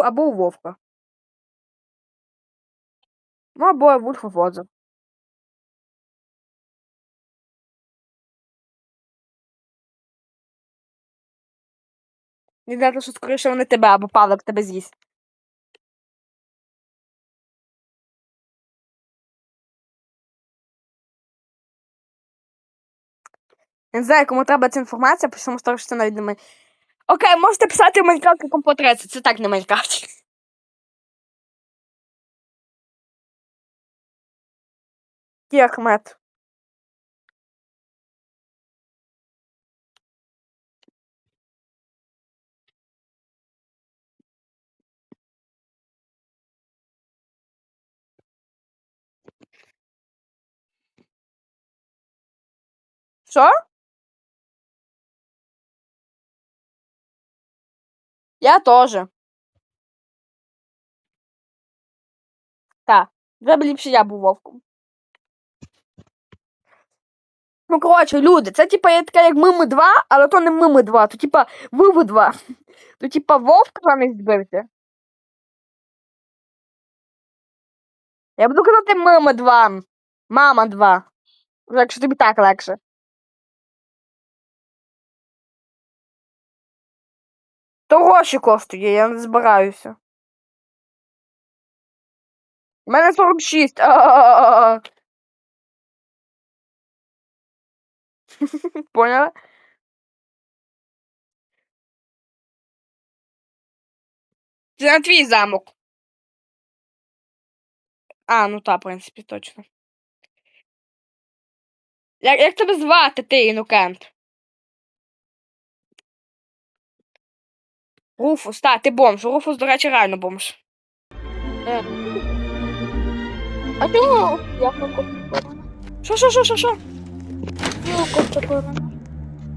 або у Вовка. Ну, або Вульфа Фоза. Мені здається, що скоріше вони тебе або Павлик тебе з'їсть. Не знаю, кому треба ця інформація, стару, що це навіть не ми. Окей, можете писати Майнкрафт компот 30, це так не Майнкрафт. Ті Ахмед. Що? Я теж. Так. Вже б я був вовком. Ну, коротше, люди, це типа є така як Мими 2, але то не Мими 2, то типа Виви 2. То типа вовк замість збився. Я буду казати Мими 2. Мама 2. Вже Якщо тобі так легше. То гроші коштує, я не збираюся. У мене 46. Поняла? Це на твій замок. А, ну та, в принципі, точно. Як, як тебе звати, ти, Інукент? Руфус, та, ти бомж. Руфус, до речі, реально бомж. А чому я покупаю? Що, що, що, що, що?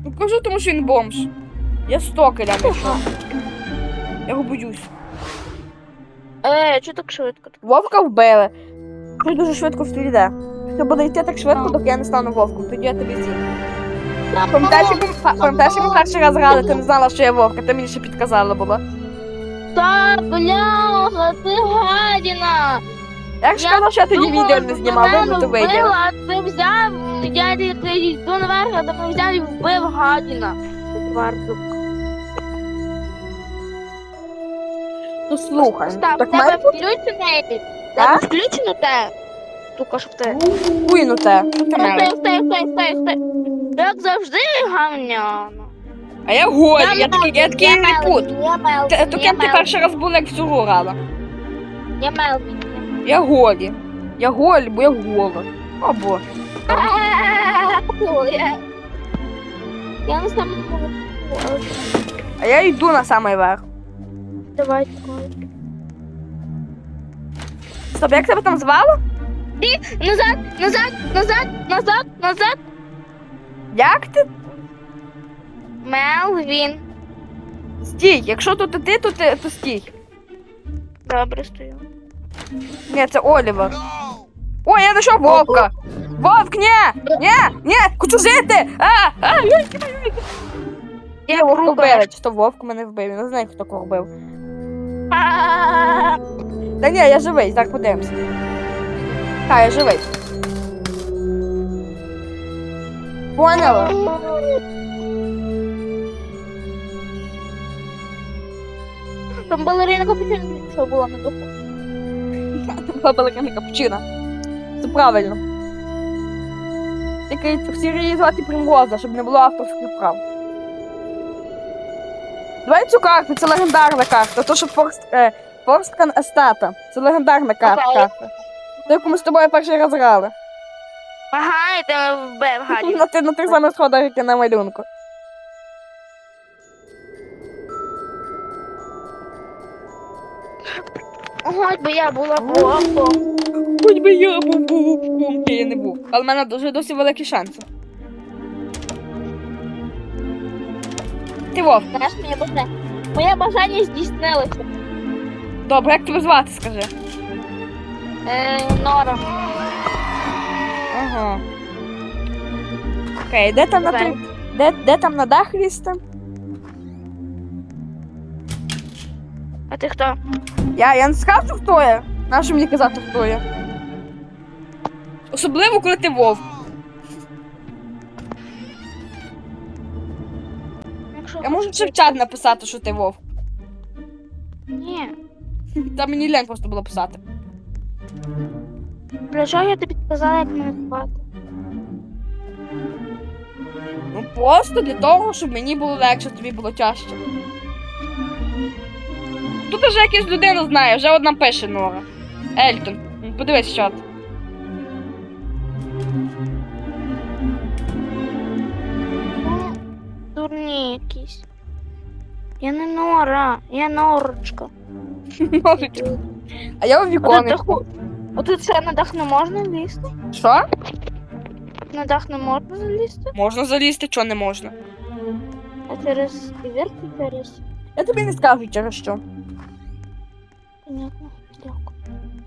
Ну. Кажу, тому що він бомж. Я стокеля не. Я його боюсь. Е, чого так швидко? Вовка вбили. Ти дуже швидко все йде. Ти буде йти так швидко, доки я не стану вовком. Тоді я тобі з'їм. Пам'ятаєш, як ми- перший раз грали, ти не знала, що я вовка, ти мені ще підказала була. Та, бляха, ти гадіна! Як шкода, що я тоді відео не знімав, ви б то виділи. ти взяв, я ти йду наверх, а ти взяв і вбив гадіна. Варто. Ну слухай, так бути включений? Тебе включено те? Тука, щоб ти. хуйну те. Стой, стой, стой, стой, стой, Як завжди гамняно. А я голі, я такий, я такий Мелвін, Ти- То ким ти перший раз був, як в цю грала? Я Мелвін. Я голі. Я голі, бо я гола. О боже. Я я на самому А я йду на самий верх. Давай такой. Стоп, як тебе там звало? Назад, назад, назад, назад, назад. Як ти? Мелвін. Стій, якщо тут ти, то ти, то стій. Добре, стою. Ні, це Олівер. Ой, я знайшов вовка. Вовк, ні! Ні! Ні! Хочу жити! А! А! Я вовка вбили. Чи то вовк мене вбив? Я не знаю, хто кого вбив. Та ні, я живий, так подивимося. Так, я живий. Поняла? Там балерина капучино, що була на духу. Бабалика не капучина. Це правильно. Тільки всі її звати Примроза, щоб не було авторських прав. Давай цю карту, це легендарна карта. То, що Форст, е, Форсткан Естата. Це легендарна карта. Окей. карта. Яку ми з тобою перший раз грали. Ага, і ти вбив гадів. На, ти, на тих самих сходах, як і на малюнку. Ого, бо я була вовком. Хоч би я був вовком. Ні, я не був. Але в мене дуже досі великі шанси. Ти вовк. Знаєш, моє бажання. Моє бажання здійснилося. Добре, як тебе звати, скажи? Е, Нора. Ага. Окей, де там на Давай. де, де там на дах лізти? А ти хто? Я, я не скажу, хто я. Нащо мені казати, хто я? Особливо, коли ти вовк. Якщо Я можу ще в чат написати, що ти вовк. Ні. Та мені лень просто було писати. Для чого я тобі сказала, як мене звати? Ну просто для того, щоб мені було легше, тобі було тяжче. Тут вже якась людина знає, вже одна пише Нора. Ельтон. Ну, Подивись чат. Ну, Дурні якісь. Я не Нора, я Норочка. Норочка. А я у віконечку. Отут ще на дах не можна лізти? Що? На дах не можна залізти? Можна залізти, чого не можна. А через дверки через. Я тобі не скажу через що. Понятно. Дякую.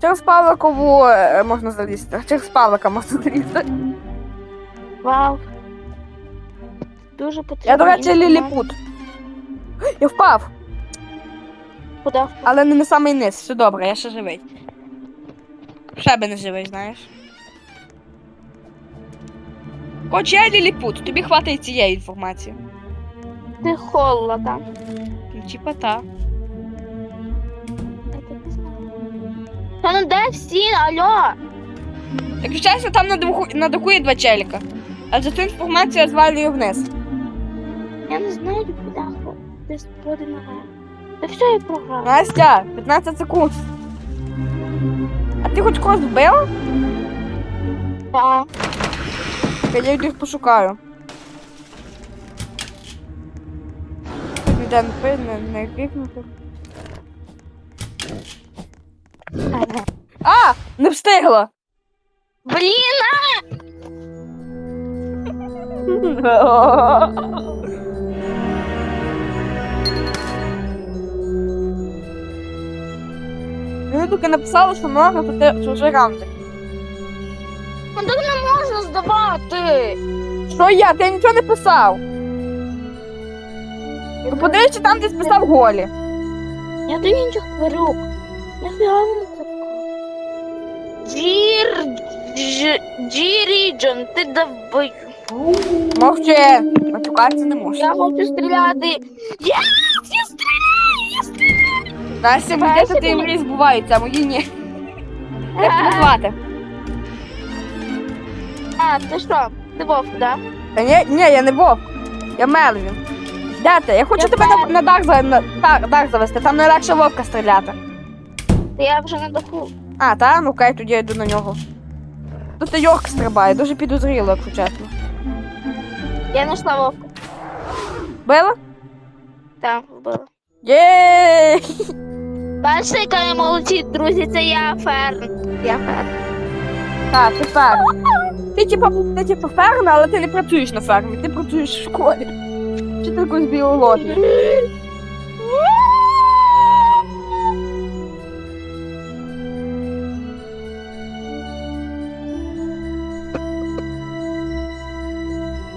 Через Павликову е, можна залізти. Через Павлика можна залізти. Вау. Дуже потрібно. Я, до речі, ліліпут. Я впав, Куди? але не на самий низ. Все добре, я ще живий. Ще би не живий, знаєш. Хоч я ліліпут, тобі хватить цієї інформації. Ти холода. Ну, Типа та. Та ну де всі, алло? Якщо чесно, там на даху, на даху є два челіка. А за цю інформацію я звалюю вниз. Я не знаю, куди хо- десь буде. Та все, я програла. Настя, 15 секунд. А ти хоч когось вбила? Так. Я їх пошукаю. Ніде не пи- не, не пікнути. А! Не встигла! Блін, Мені тільки написали, що нога, то чужий ранчик. ну так не можна здавати. Що я? Ти нічого не писав. Ну подивись, чи там десь писав голі. Я до інших тварюк. Я фіалом така. Джір... Дж... Джіріджон, ти давай. Мовчи. Матюкатися не можна. Я хочу стріляти. Настя, мені Знаєш, ти мрії збуваються, а мої ні. Як тебе звати? А, ти що? Ти вовк, да? Та ні, ні, я не вовк. Я Мелвін. Де ти? Я хочу Я тебе на, на дах, за- на, та- дах завести, там найлегше вовка стріляти. Та я вже на даху. А, та? Ну окей, тоді я йду на нього. Тут Йорк стрибає, дуже підозріло, якщо чесно. Я знайшла вовка. Била? Так, вбила. Єй! Бачите, яка я молодці, друзі, це я Ферн. Я Ферн. Так, ти фермер. Ти типа, ти типа фермер, але ти не працюєш на фермі, ти працюєш в школі. Вчителькою з біології.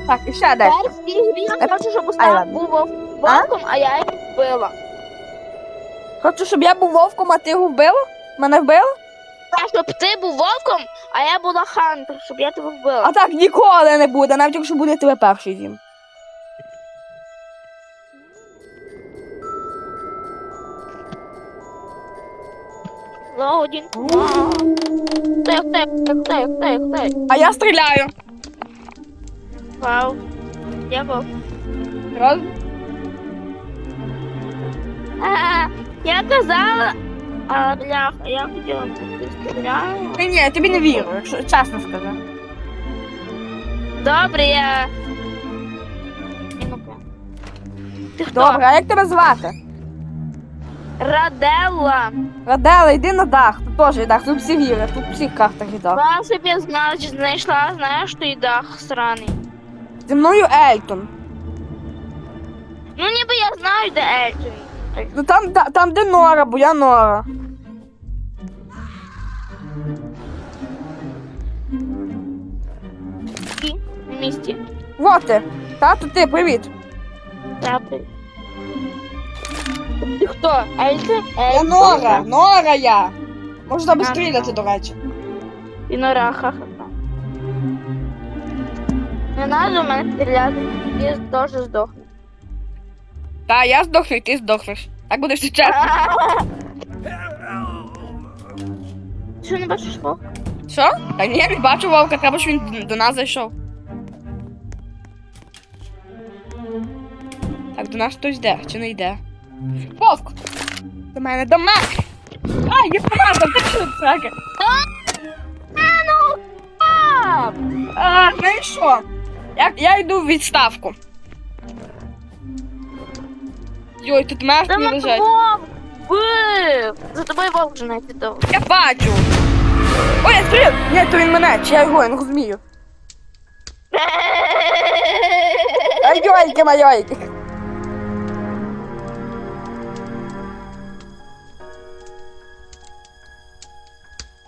Так, і ще. Тепер в я хочу, щоб Остап був вов- вовком, а я його вбила. Хочу, щоб я був вовком, а ти його вбила? Мене вбила? Так, щоб ти був вовком, а я була хантер, щоб я тебе вбила. А так ніколи не буде, навіть якщо буде тебе перший дім. Лоудінг. Вау. Тих, тих, тих, тих, тих, тих. А я стріляю. Вау. Я вовк. Раз. Ага, я казала. А, бляха, я хотіла бути стріляю. Ні, ні, я тобі не вірю, якщо чесно скажу. Добре, я. І. Ти хто? Добре, а як тебе звати? Раделла. Радела, йди на дах, тут теж є дах, тут всі віри, тут в всіх картах є дах. Вам собі значить знайшла, знаєш, той дах сраний. Зі мною Ельтон. Ну ніби я знаю, де Ельтон. Ну там, та- там де Нора, бо я Нора. І на місці. Вот ти. Тато, ти, привіт. Трапи. Ти хто? Ельзи? Я Нора, Нора я. Можна би стріляти, до речі. І нора, ха-ха-ха. Не надо в мене стріляти, я теж здохну. Та, я здохну, і ти здохнеш. Так буде все чесно. Ти Що не бачиш вовк? Що? Та ні, я не бачу вовка, треба, щоб він до нас зайшов. Так, до нас хтось йде, чи не йде? Вовк! До мене, до мене! Ай, я помазав, так що це? ну! А! А, ну і що? Я, я йду в відставку. Йой, тут мертві лежать. вовк! За тобою вовк вже не підав. Я бачу. Ой, я стріл! Ні, то він мене, чи я його, я не розумію. Ай, йойки, майойки.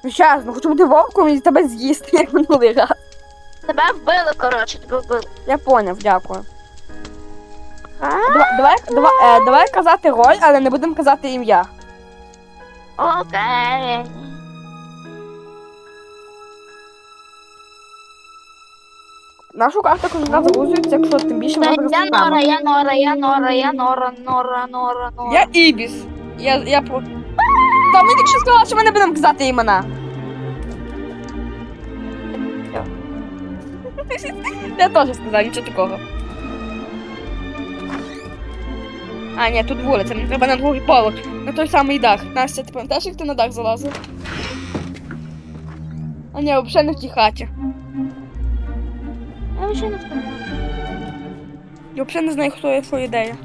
Ну щас, ну хочу бути вовком і тебе з'їсти, як минулий раз. Тебе вбили, коротше, тебе вбили. Я поняв, дякую. А? Давай, е, давай казати роль, але не будемо казати ім'я. Окей. Нашу карту кожен раз загрузується, якщо тим більше вона Я Нора, я Нора, я Нора, я Нора, Нора, Нора, Нора. Я Ібіс. Я, я про... Та ми тільки що сказали, що ми не будемо казати імена. Я теж сказав, нічого такого. А, ні, тут вулиця, мені треба на другий поверх, на той самий дах. Настя, ти пам'ятаєш, як ти на дах залазив? А ні, взагалі не в тій хаті. Я вже не впевнена. Я взагалі не знаю, хто є, що ідея.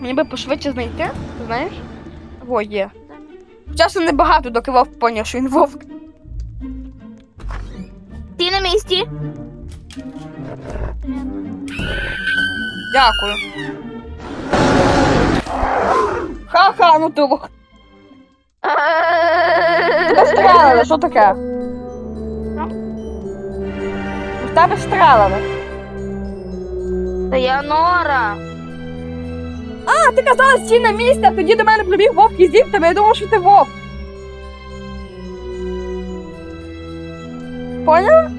Мені би пошвидше знайти, знаєш? Во, є. Часу небагато, доки вовк поняв, що він вовк. Ти на місці? Дякую. Ха-ха, ну ти вовк. Тебе стрелили, що таке? В тебе стрелили. Та я Нора. А, ти казала стій на місці, а тоді до мене прибіг вовк і з'їв тебе, я думав, що ти вовк. Поняла?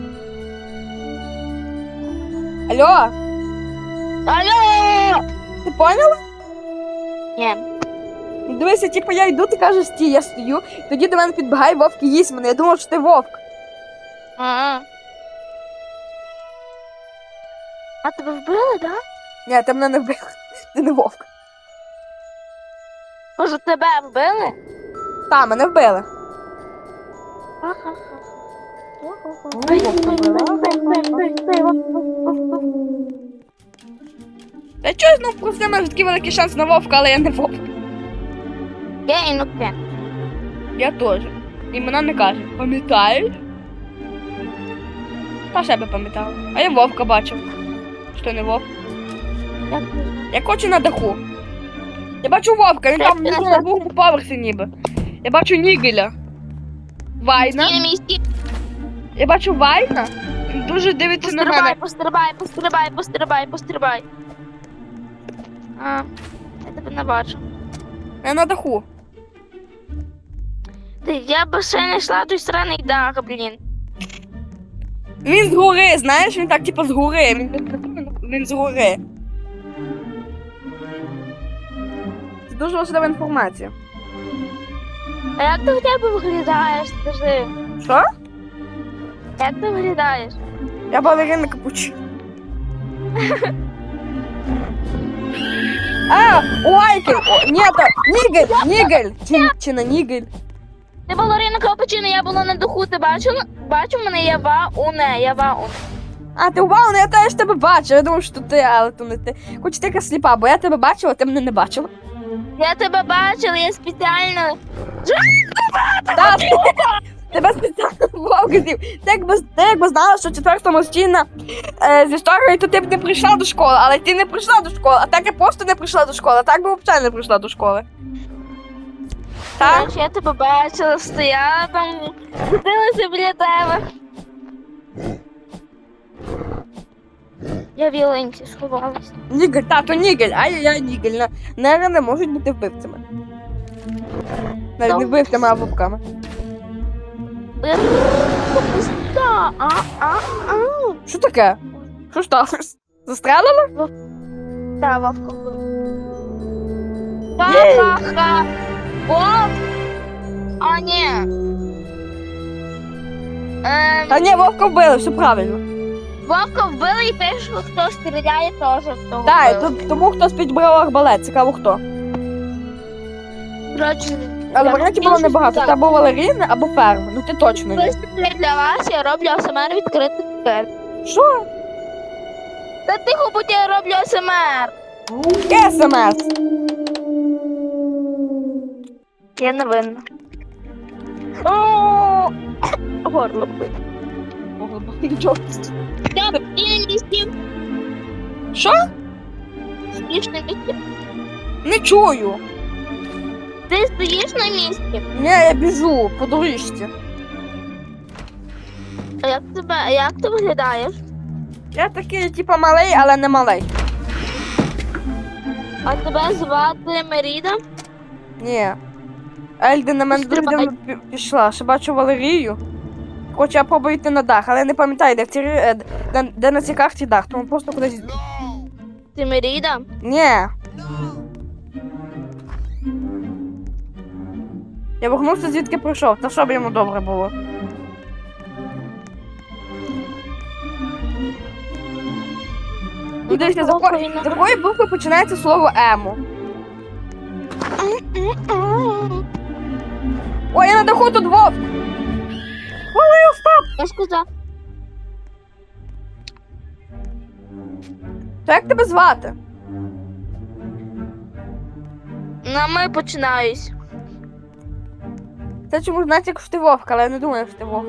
Алло, Алло! ти поняла? Ні. Дивися, типу я йду, ти кажеш стій, я стою, тоді до мене підбігає вовк і їсть мене. Я думав, що ти вовк. А. А тебе вбили, да? Ні, ти мене не вбив. Ти не вовк. Може, тебе вбили? Та, мене вбили. Ха-ха-ха. Та чого знов просто мене такий великий шанс на вовка, але я не вовк. Я інокент. Я теж. Імена не каже. Пам'ятаєш? Та ще би пам'ятала. А я вовка бачив. Що не вовк? Я. Я хочу на даху. Я бачу вовка, він там Я внизу на другому поверсі ніби. Я бачу Нігеля. Вайна. Я бачу Вайна. Він дуже дивиться на мене. Пострибай, пострибай, пострибай, пострибай, пострибай. А, я тебе не бачу. Я на даху. Ти, я б ще не йшла той сраний дах, блін. Він з гори, знаєш, він так типу з гори. Він, він з гори. Це дуже важлива інформація. А як ти хоча б виглядаєш, скажи? Що? Як ти виглядаєш? Я балерина капучино. А, Уайкель! О, ні, то Нігель! Нігель! Чи, чи на Нігель? Ти балерина Капучино, я була на духу, ти бачила? Бачив мене, я вауне, я вауне. А, ти вау, ну я теж тебе бачу. Я думав, що ти, але то не ти. Хоч ти яка сліпа, бо я тебе бачила, а ти мене не бачила. Я тебе бачила, я спеціально. Та, ти- тебе спеціально вовк з'їв. Ти якби, ти якби знала, що четверта самостійна е, з історією, то ти б не прийшла до школи, але ти не прийшла до школи, а так я просто не прийшла до школи, а так би взагалі не прийшла до школи. Так? Коротше, я тебе бачила, стояла там, крутилася біля тебе. Я в ялинці сховалась. Нігель, тато, Нігель, ай-яй-яй, Нігель. На- Нери не можуть бути вбивцями. Навіть не вбивцями, а вовками. А, а, а. Що таке? Що сталося? Застрелила? Да, Вовка. Ха-ха-ха. Вов. А, ні. Ем, Та ні, вовка вбили, все правильно. Вовка вбили і пише, хто стріляє, теж того Так, вбили. то- тому хтось підбирав арбалет, цікаво хто. Коротше, Але варіантів було небагато. Це або Валеріна, або ферма. Ну ти точно ні. Для вас, я роблю АСМР відкритих двері. Що? Та тихо, будь я роблю АСМР. СМС. Я не винна. О, Горло бить. Що? Не чую. Ти стоїш на місці. Ні, я біжу по доріжці. А як тебе, а як ти виглядаєш? Я такий, типу, малий, але не малий. А тебе звати Меріда? Ні. Ельди на мене дуже давно пі- пішла. Ще бачу Валерію. Хоча я пробую йти на дах, але я не пам'ятаю, де, в цій, е, де, де на цій карті дах, тому просто кудись. Ти Меріда? Ні. Я вернувся звідки прийшов, та щоб йому добре було. Ну, дивіться, за, якої букви починається слово емо? Ой, я на даху тут вовк! Валив, стоп! Я сказав, То як тебе звати? на ми починаюсь. Це чому знаєте, якщо ти вовк, але я не думаю, що ти вовк.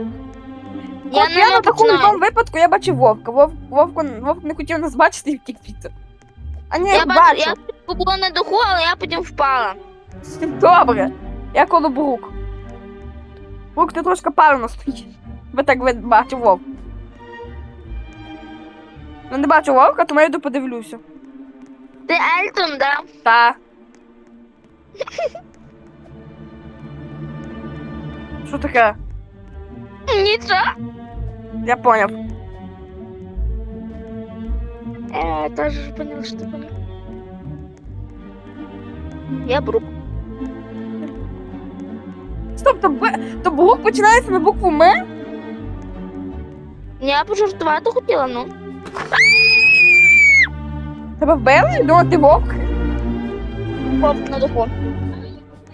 Я От не я на такому будь-якому випадку я бачив вовка. Вовк, вовк, вовк не хотів нас бачити і втік звідси. А ні, Я я бачу, бачу. я була на духу, але я потім впала. Добре. Я коло Брук. Брук, ти трошки палено стоїш. Ви так бачив вовк. Я не бачу вовка, тому я йду подивлюся. Ти Ельтон, да? Та. Що таке? Нічого. Я поняв. Е, теж поняла, що поняла. Я Брук. Стоп, то, Б... то Брук починається на букву М? Я пожартувати хотіла, ну. Тебе вбили? Я ти вовк. Вовк на духу.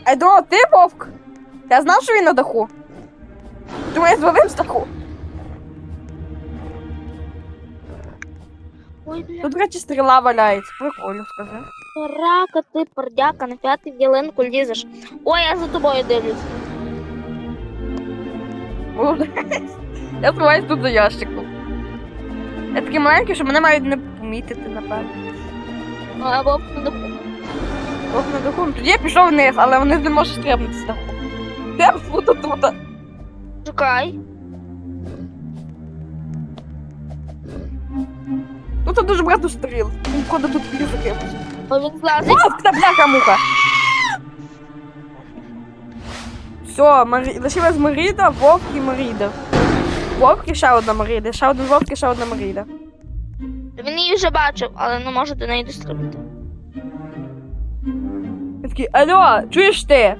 А я ти вовк. Я знав, що він на даху. Думаю, я звалив з даху. Ой, бля. Тут, до речі, стріла валяється. Прикольно, скажи. Рака, ти пердяка, на п'ятий в ялинку лізеш. Ой, я за тобою дивлюсь. Молодець. Я сховаюсь тут за ящиком. Я такий маленький, що мене мають не помітити, напевно. А вовк на духу. Ох, на даху. Ну, Тоді я пішов вниз, але вони не можуть стрибнути з даху. Я буду тут. Ну тут дуже багато стріл. Він тут. Бо він злазить. Та бляха муха. Все, Марі... лишилась Маріда, Вовк і Маріда. Вовк і ще одна Маріда, ще один Вовк і ще одна Маріда. Він її вже бачив, але не може до неї дострибнути. Я такий, алло, чуєш ти?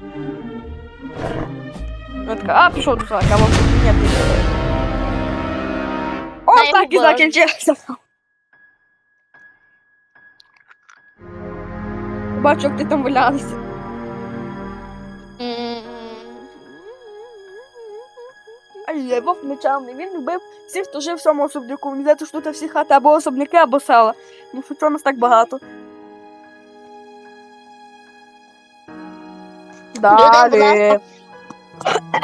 Вона така, а, пішов до сраки, а Вовк, ні, ти. О, так і губила. закінчилося. Бачу, як ти там валялася. Ай, Вовк нечавний. Він любив всіх, хто жив в цьому особняку. Він що тут всі хати або особняки, або села. Ну що нас так багато. Далі.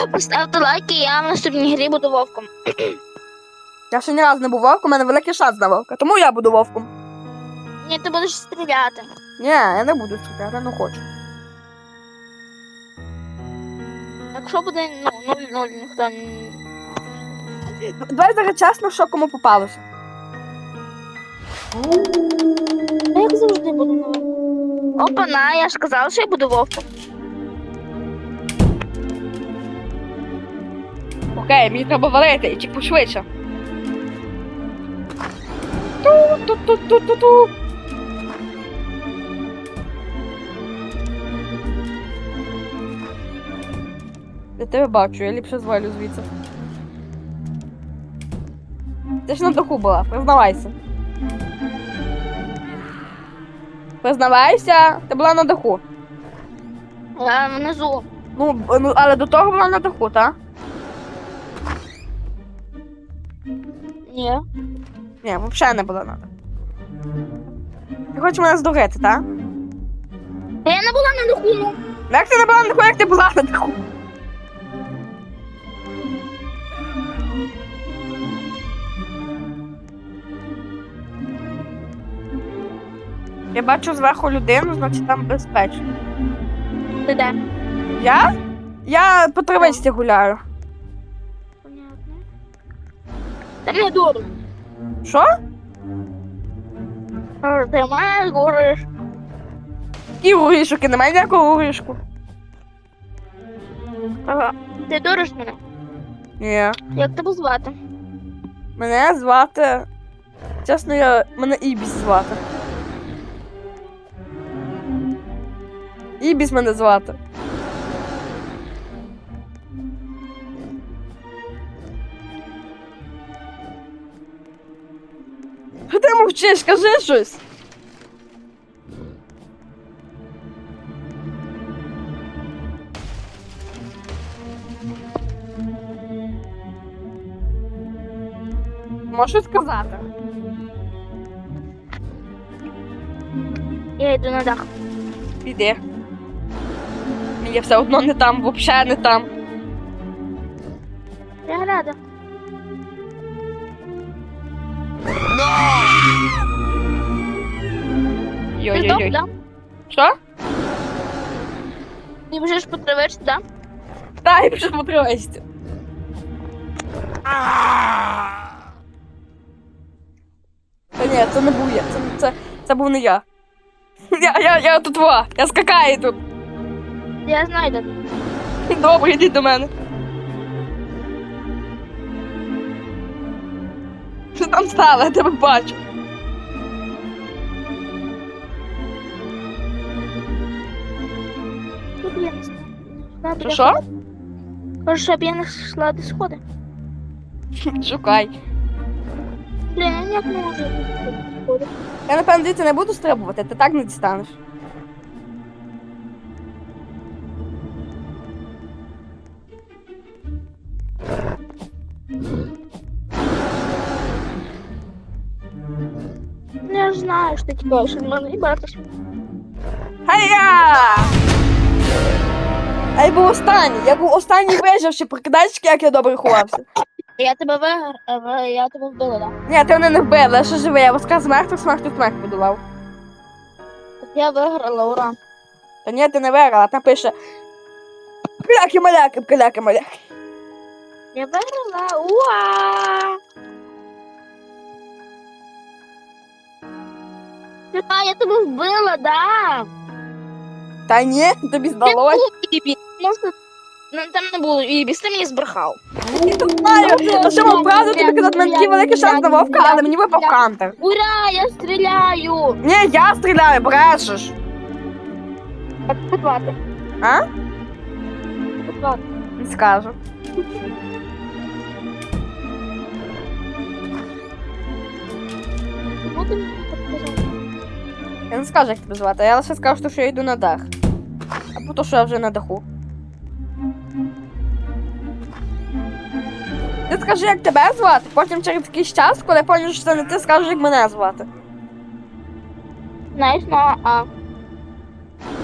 Поставте лайки, я в наступній грі буду вовком. Я ще ні разу не був вовком, у мене великий шанс на вовка, тому я буду вовком. Ні, ти будеш стріляти. Ні, я не буду стріляти, не хочу. Якщо буде ну, 0-0, ніхто не. Давай зараз чесно, що кому попалося. Я як завжди буду наверх. Опа-на, я ж казала, що я буду вовком. Окей, мені треба валити, і типу швидше. Ту-ту-ту-ту-ту-ту. Я тебе бачу, я ліпше звалю звідси. Ти ж на даху була, признавайся. Признавайся, ти була на даху. Я внизу. Ну, ну але до того була на даху, так? Ні. Ні, взагалі не була на даху. Ти хочеш мене здурити, так? Та я не була на даху, ну. Як ти не була на даху, як ти була на даху? Я бачу зверху людину, значить там безпечно. Ти де? Я? Я по травичці гуляю. Та не. Що? Ти маєш говориш. Які горішки? Немає ніякого горішку. Ага. Ти дуриш мене. Ні. Як тебе звати? Мене звати. Чесно, я. Мене Ібіс звати. Ібіс мене звати. Ти мовчиш? Кажи щось. Можу сказати. Я йду на дах. Піди. Я все одно не там, взагалі не там. Я рада. Ти здох, да? Що? Ти біжиш по травичці, да? Та, я вже потривайся. Та ні, це не був я. Це, це, це був не я. Я, я, я тут ва, я скакаю тут. Я знаю. Добре, йди до мене. Що там стало? Я тебе бачу. Що біля що? сходу. Кажу, щоб я не йшла до сходи. Шукай. Блін, я ніяк не можу до сходи. Я напевно звідси не буду стрибувати, ти так не дістанеш. Ну, Я ж знаю, що ти тікаєш від мене і бачиш. Хай-я! А я був останній. Я був останній виживши. Прикидаєш, як я добре ховався. Я тебе виграв, я тебе вбила, да? Ні, ти мене не вбив, я ще живий. Я воскрес з мертвих, смертю смерть подолав. Я виграла, ура. Та ні, ти не виграла, там пише. Кляки маляки, кляки маляки. Я виграла, уа! А, я тебе вбила, да? Та ні, тобі здалось. Може, ну, там не було Ібіс, ти мені збрехав. Я не знаю. А що вам правда тобі казати, мене такий великий шанс на вовка, але мені випав хантер. Ура, я стріляю! Ні, я стріляю, брешеш. Так, подвати. А? Подвати. Не скажу. Ти? Я не скажу, як тебе звати, я лише скажу, що я йду на дах. А то, що я вже на даху. Ти скажи, як тебе звати, потім через якийсь час, коли поняв, що це не ти, скажеш, як мене звати. Знаєш, ну, а.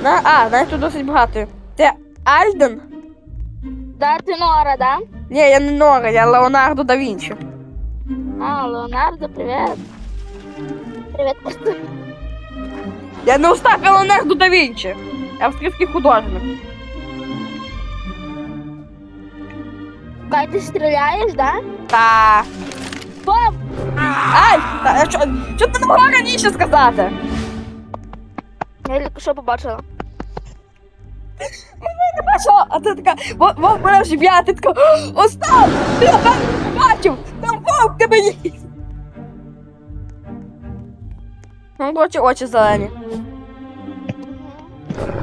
На, а, знаєш, тут досить багато. Ти Альден? Да, ти Нора, да? Ні, я не Нора, я Леонардо да Вінчі. А, Леонардо. Привет, Костя. Я не Остап, я Леонардо да Вінчі. Я австрійський художник. Кай, ти стріляєш, да? Та. Боб! Ай! Та, а Що, що ти не могла раніше сказати? Я тільки що побачила. А що? А ти така, вовк вовк мене вже б'є, ти така, «О, Остап! Ти напевно не бачив! Там вовк тебе їсть! Ну, очі, очі зелені.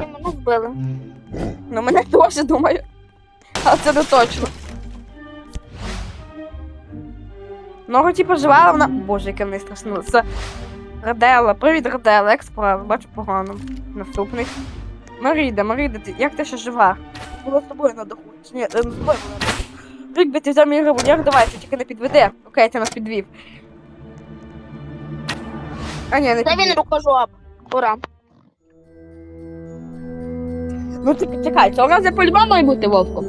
І мене вбили. Ну, мене теж думаю. Але це не точно. Ногу типу жива, вона. Боже, яке в неї страшно. Це Радела. Привіт, Радела, як справи? Бачу погано. Наступний. Маріда, Маріда, ти як ти ще жива? Було з тобою на даху. Чи ні, не з тобою була даху. Ти взяв мій револьвер, давай, ти тільки не підведи. Окей, ти нас підвів. А ні, не Це він підвів. рукожоп. Ура. Ну ти чекай, цього разу я по-любому має бути вовком.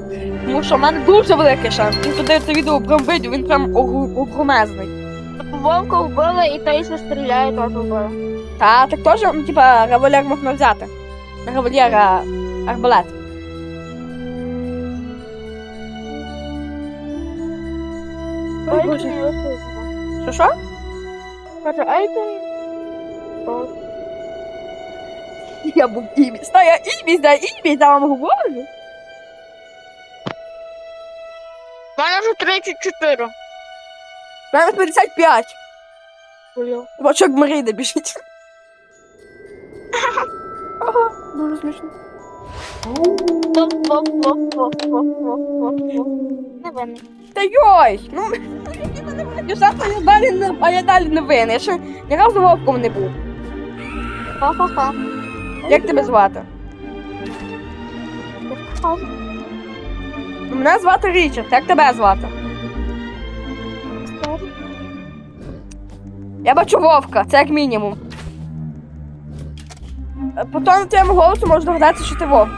Тому що в мене дуже великий шанс. Він туди це відео прям видів, він прям огромезний. Вовка вбили і той, що стріляє, теж вбили. Та так теж, ну, типа, револьвер можна взяти. Не револьвер, арбалет. Ой, Ой, Боже. Що що? Каже, ай ти. Я був іміс. Та я іміс, да іміс, я вам говорю. У мене вже 34. У мене 55. Блін. Бачок Маріда біжить. Ага, дуже смішно. Та йой! Ну, дівчата, я далі не, а я далі не винен. Я ще ні разу вовком не був. Ха-ха-ха. Як тебе звати? Мене звати Річард, як тебе звати? Я бачу вовка, це як мінімум. Е, По тону твоєму голосу можу догадатися, що ти вовк.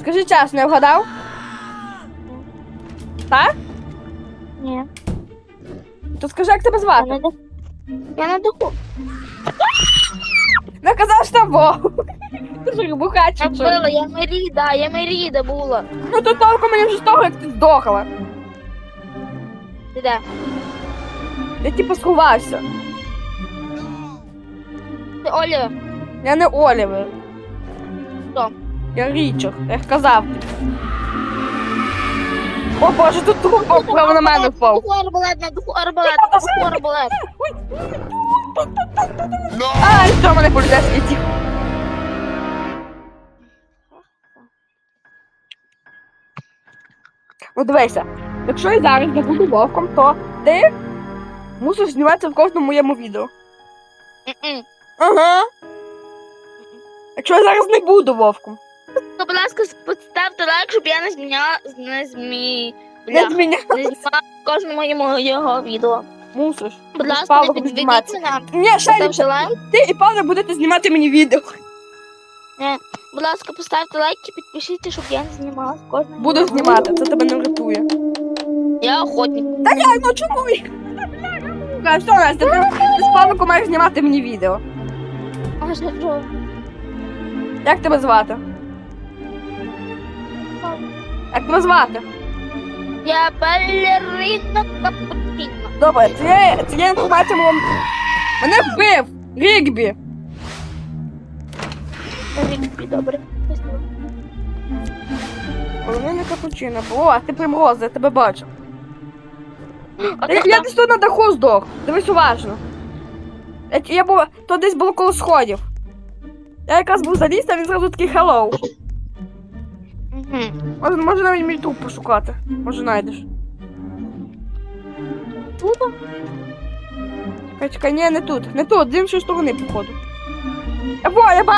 Скажи чесно, я вгадав? Так? Ні. То скажи, як тебе звати? Я на даху. Не казав, що вовк. Ти ж бухач. Я Меріда, я Меріда була. Ну то толку мені вже з того, як ти здохла. Ти де? Я типу сховався. Ти Оля. Я не Олівер. Хто? Я Річард, я ж казав. О боже, тут труп прямо на мене впав. Арбалет, арбалет, арбалет. А, що мене поліцейський тих. Ну дивися, якщо я зараз не буду вовком, то ти мусиш зніматися в кожному моєму відео. Ага. Якщо я зараз не буду вовком. То, будь ласка, поставте лайк, щоб я не зміняла, не змі... Не не кожному йому його відео. Мусиш. Будь ласка, не підведіть мене. Ні, ще лайк. Ти і Павло будете знімати мені відео. Будь ласка, поставте лайк і підпишіться, щоб я не знімала кожного. Буду знімати, це тебе не врятує. Я охотник. Та я, ну чому? Та Що, Настя, ти, з Павликом маєш знімати мені відео. А що, що? Як тебе звати? Як тебе звати? Я балерина капучино. Добре, цієї, цієї інформації було... Мене вбив! Рігбі! Рігбі, добре. Половина капучино. О, а ти примроза, я тебе бачу. А Я, ти я десь тут на даху здох. Дивись уважно. Я, я був, то десь було коло сходів. Я якраз був заліз, а він зразу такий hello. Може, може навіть мій труп пошукати. Може знайдеш. Тупо? Чекай, чекай, ні, не тут. Не тут, з іншої сторони, походу. Або, я бачу.